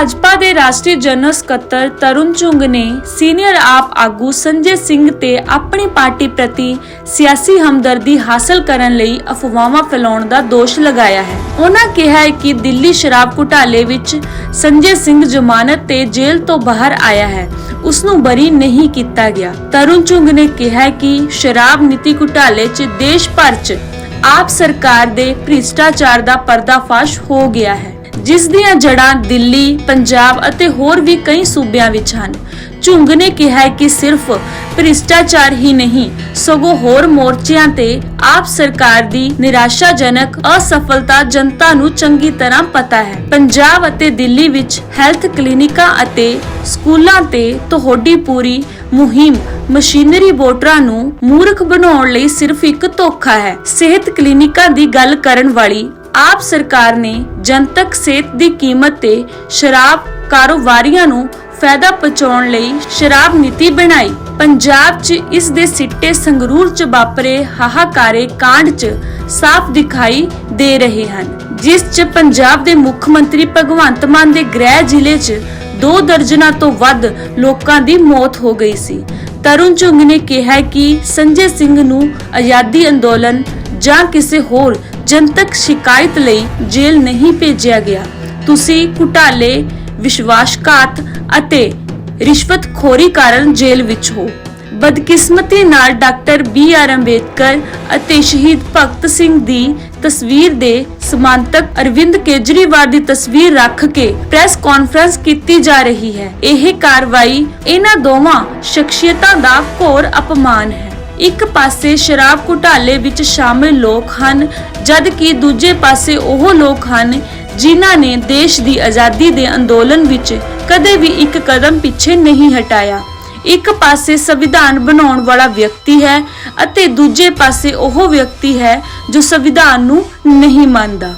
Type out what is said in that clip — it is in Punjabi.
ਭਾਜਪਾ ਦੇ ਰਾਸ਼ਟਰੀ ਜਨਰਲ ਸਕੱਤਰ ਤਰੁਣ ਚੁੰਗ ਨੇ ਸੀਨੀਅਰ ਆਪ ਆਗੂ ਸੰਜੇ ਸਿੰਘ ਤੇ ਆਪਣੀ ਪਾਰਟੀ ਪ੍ਰਤੀ ਸਿਆਸੀ ਹਮਦਰਦੀ ਹਾਸਲ ਕਰਨ ਲਈ ਅਫਵਾਹਾਂ ਫੈਲਾਉਣ ਦਾ ਦੋਸ਼ ਲਗਾਇਆ ਹੈ। ਉਹਨਾਂ ਕਿਹਾ ਹੈ ਕਿ ਦਿੱਲੀ ਸ਼ਰਾਬ ਘੁਟਾਲੇ ਵਿੱਚ ਸੰਜੇ ਸਿੰਘ ਜ਼ਮਾਨਤ ਤੇ ਜੇਲ੍ਹ ਤੋਂ ਬਾਹਰ ਆਇਆ ਹੈ। ਉਸ ਨੂੰ ਬਰੀ ਨਹੀਂ ਕੀਤਾ ਗਿਆ। ਤਰੁਣ ਚੁੰਗ ਨੇ ਕਿਹਾ ਕਿ ਸ਼ਰਾਬ ਨੀਤੀ ਘੁਟਾਲੇ 'ਚ ਦੇਸ਼ ਭਰ 'ਚ ਆਪ ਸਰਕਾਰ ਦੇ ਭ੍ਰਿਸ਼ਟਾਚਾਰ ਦਾ ਪਰਦਾਫਾਸ਼ ਹੋ ਗਿਆ ਹੈ। ਜਿਸ ਦੀਆਂ ਜੜ੍ਹਾਂ ਦਿੱਲੀ, ਪੰਜਾਬ ਅਤੇ ਹੋਰ ਵੀ ਕਈ ਸੂਬਿਆਂ ਵਿੱਚ ਹਨ। ਝੁੰਗ ਨੇ ਕਿਹਾ ਕਿ ਸਿਰਫ ਭ੍ਰਿਸ਼ਟਾਚਾਰ ਹੀ ਨਹੀਂ, ਸਗੋਂ ਹੋਰ ਮੋਰਚਿਆਂ ਤੇ ਆਪ ਸਰਕਾਰ ਦੀ ਨਿਰਾਸ਼ਾਜਨਕ ਅਸਫਲਤਾ ਜਨਤਾ ਨੂੰ ਚੰਗੀ ਤਰ੍ਹਾਂ ਪਤਾ ਹੈ। ਪੰਜਾਬ ਅਤੇ ਦਿੱਲੀ ਵਿੱਚ ਹੈਲਥ ਕਲੀਨਿਕਾਂ ਅਤੇ ਸਕੂਲਾਂ ਤੇ ਤੁਹਾਡੀ ਪੂਰੀ ਮੁਹਿੰਮ ਮਸ਼ੀਨਰੀ ਵੋਟਰਾਂ ਨੂੰ ਮੂਰਖ ਬਣਾਉਣ ਲਈ ਸਿਰਫ ਇੱਕ ਧੋਖਾ ਹੈ। ਸਿਹਤ ਕਲੀਨਿਕਾਂ ਦੀ ਗੱਲ ਕਰਨ ਵਾਲੀ ਆਪ ਸਰਕਾਰ ਨੇ ਜਨਤਕ ਸਿਹਤ ਦੀ ਕੀਮਤ ਤੇ ਸ਼ਰਾਬ ਕਾਰੋਬਾਰੀਆਂ ਨੂੰ ਫਾਇਦਾ ਪਹੁੰਚਾਉਣ ਲਈ ਸ਼ਰਾਬ ਨੀਤੀ ਬਣਾਈ। ਪੰਜਾਬ 'ਚ ਇਸ ਦੇ ਸਿੱਟੇ ਸੰਗਰੂਰ 'ਚ ਵਾਪਰੇ ਹਾਹਾਕਾਰੇ ਕਾਂਡ 'ਚ ਸਾਫ਼ ਦਿਖਾਈ ਦੇ ਰਹੇ ਹਨ, ਜਿਸ 'ਚ ਪੰਜਾਬ ਦੇ ਮੁੱਖ ਮੰਤਰੀ ਭਗਵੰਤ ਮਾਨ ਦੇ ਗ੍ਰਹਿ ਜ਼ਿਲ੍ਹੇ 'ਚ ਦੋ ਦਰਜਨਾਂ ਤੋਂ ਵੱਧ ਲੋਕਾਂ ਦੀ ਮੌਤ ਹੋ ਗਈ ਸੀ। ਤਰੁਣ ਚੁੰਗ ਨੇ ਕਿਹਾ ਕਿ ਸੰਜੇ ਸਿੰਘ ਨੂੰ ਆਜ਼ਾਦੀ ਅੰਦੋਲਨ ਜਾਂ ਕਿਸੇ ਹੋਰ ਜਨਤਕ ਸ਼ਿਕਾਇਤ ਲਈ ਜੇਲ੍ਹ ਨਹੀਂ ਭੇਜਿਆ ਗਿਆ। ਤੁਸੀਂ ਘੁਟਾਲੇ, ਵਿਸ਼ਵਾਸਘਾਤ ਅਤੇ ਰਿਸ਼ਵਤਖੋਰੀ ਕਾਰਨ ਜੇਲ੍ਹ ਵਿੱਚ ਹੋ। ਬਦਕਿਸਮਤੀ ਨਾਲ ਡਾਕਟਰ ਬੀ ਆਰ ਅੰਬੇਦਕਰ ਅਤੇ ਸ਼ਹੀਦ ਭਗਤ ਸਿੰਘ ਦੀ ਤਸਵੀਰ ਦੇ ਸਮਾਂਤਕ ਅਰਵਿੰਦ ਕੇਜਰੀਵਾਲ ਦੀ ਤਸਵੀਰ ਰੱਖ ਕੇ ਪ੍ਰੈਸ ਕਾਨਫਰੰਸ ਕੀਤੀ ਜਾ ਰਹੀ ਹੈ। ਇਹ ਕਾਰਵਾਈ ਇਹਨਾਂ ਦੋਵਾਂ ਸ਼ਖਸੀਅਤਾਂ ਦਾ ਘੋਰ ਅਪਮਾਨ ਹੈ। ਇੱਕ ਪਾਸੇ ਸ਼ਰਾਬ ਘੁਟਾਲੇ ਵਿੱਚ ਸ਼ਾਮਿਲ ਲੋਕ ਹਨ ਜਦ ਕਿ ਦੂਜੇ ਪਾਸੇ ਉਹ ਲੋਕ ਹਨ ਜਿਨ੍ਹਾਂ ਨੇ ਦੇਸ਼ ਦੀ ਆਜ਼ਾਦੀ ਦੇ ਅੰਦੋਲਨ ਵਿੱਚ ਕਦੇ ਵੀ ਇੱਕ ਕਦਮ ਪਿੱਛੇ ਨਹੀਂ ਹਟਾਇਆ। ਇੱਕ ਪਾਸੇ ਸੰਵਿਧਾਨ ਬਣਾਉਣ ਵਾਲਾ ਵਿਅਕਤੀ ਹੈ ਅਤੇ ਦੂਜੇ ਪਾਸੇ ਉਹ ਵਿਅਕਤੀ ਹੈ ਜੋ ਸੰਵਿਧਾਨ ਨੂੰ ਨਹੀਂ ਮੰਨਦਾ।